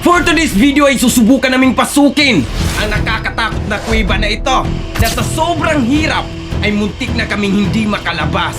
For today's video ay susubukan naming pasukin ang nakakatakot na kuweba na ito na sa sobrang hirap ay muntik na kaming hindi makalabas.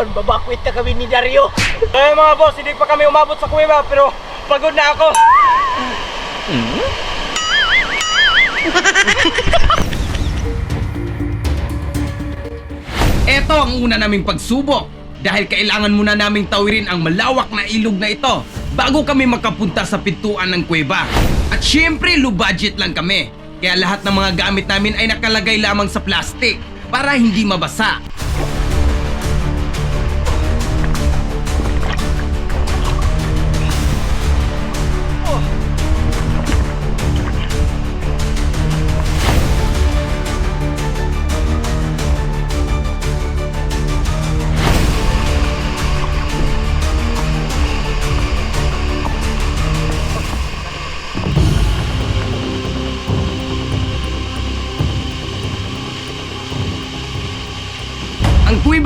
Ayun, babakwit na kami ni Dario. Ayun mga boss, hindi pa kami umabot sa kuweba pero pagod na ako. Ito ang una naming pagsubok dahil kailangan muna naming tawirin ang malawak na ilog na ito bago kami makapunta sa pintuan ng kuweba. At syempre, low budget lang kami. Kaya lahat ng mga gamit namin ay nakalagay lamang sa plastic para hindi mabasa.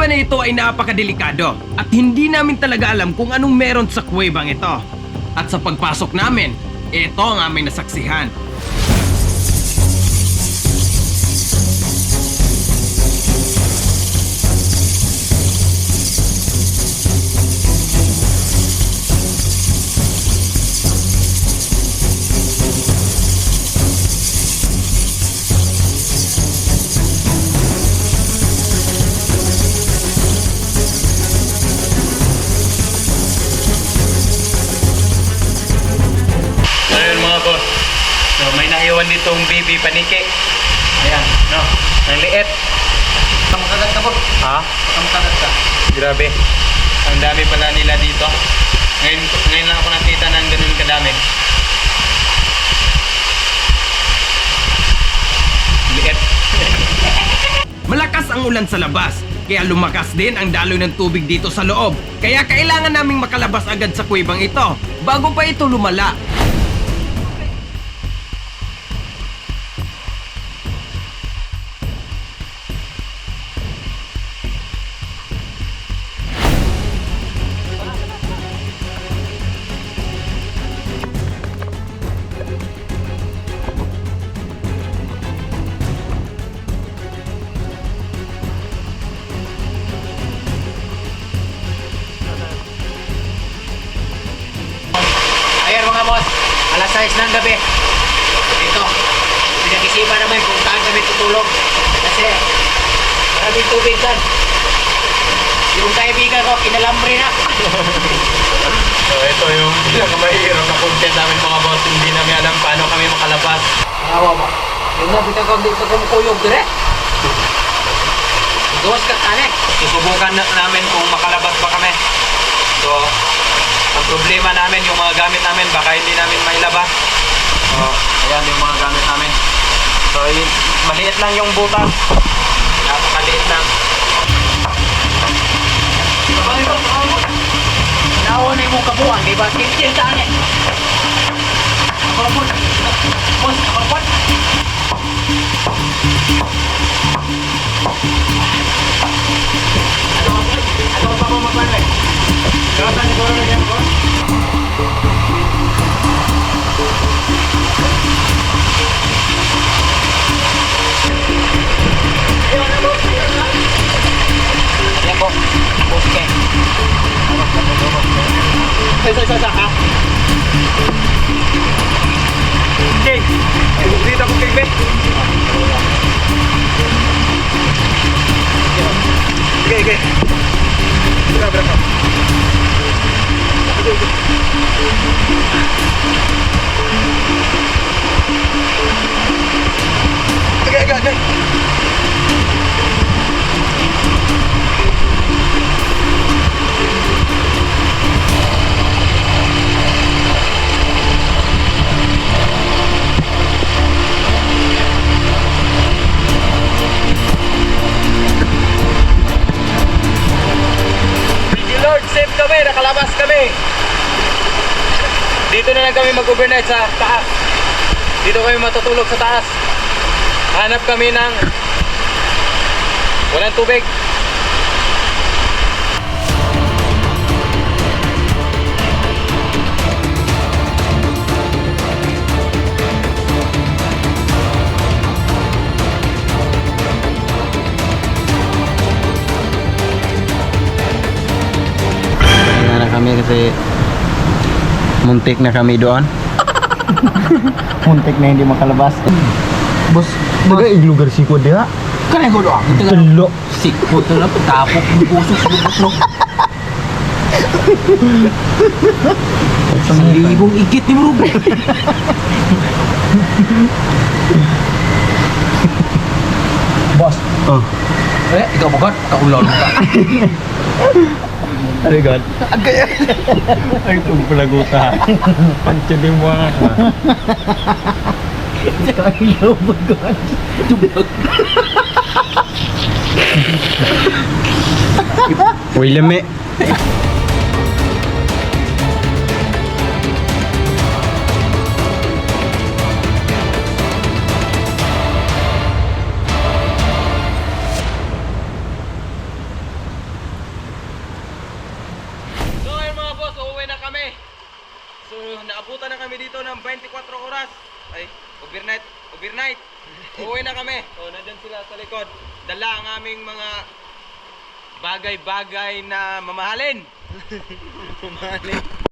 Kuweba na ito ay napakadelikado at hindi namin talaga alam kung anong meron sa kuwebang ito. At sa pagpasok namin, ito ang aming nasaksihan. Naiwan ditong baby paniki. Ayan, no. Ang liit. Kamakagat ka po? Ha? Kamakagat ka. Grabe. Ang dami pala nila dito. Ngayon, ngayon lang ako nakita ng ganun kadami. Liit. Malakas ang ulan sa labas, kaya lumakas din ang daloy ng tubig dito sa loob. Kaya kailangan naming makalabas agad sa kuwebang ito bago pa ito lumala. 6 ng gabi. Dito, pinag-isipan namin kung saan kami tutulog. Kasi, maraming tubig dyan. Yung kaibigan ko, kinalambre na. So ito yung pinakamahirap na content namin mga boss. Hindi namin alam paano kami makalabas. Awa mo. Yung nabi ka kung dito kumukuyog dire. Gawas ka kane. Susubukan na namin kung makalabas ba kami. So, ang problema namin, yung mga gamit namin, baka hindi namin mailabas. So, ayan yung mga gamit namin. So, yun, maliit lang yung butang. Napakaliit lang. Naon mo kabuang, di ba? Tintin tane. Kapapot. Boss, kapapot. Ano Ano 黑色衬衫啊。Mag-overnight sa taas. Dito kami matutulog sa taas. Hanap kami ng walang tubig. Na kami kasi muntik na kami doon. Muntik na hindi makalabas. Boss, Naga iglugar si ko diha. kanay ko doon. Talo. Sikpo ito na. Tapok ng puso sa lubot no. Isang libong igit ni Marubo. Boss. Oh. Eh, ikaw God. Kaulon ka. Ano god? Ay tung palaguta. Pancho din mo nga. Ayaw mo god. Uy, lami. Overnight, overnight. Uuwi na kami. So nandyan sila sa likod. Dala ang aming mga bagay-bagay na mamahalin. mamahalin.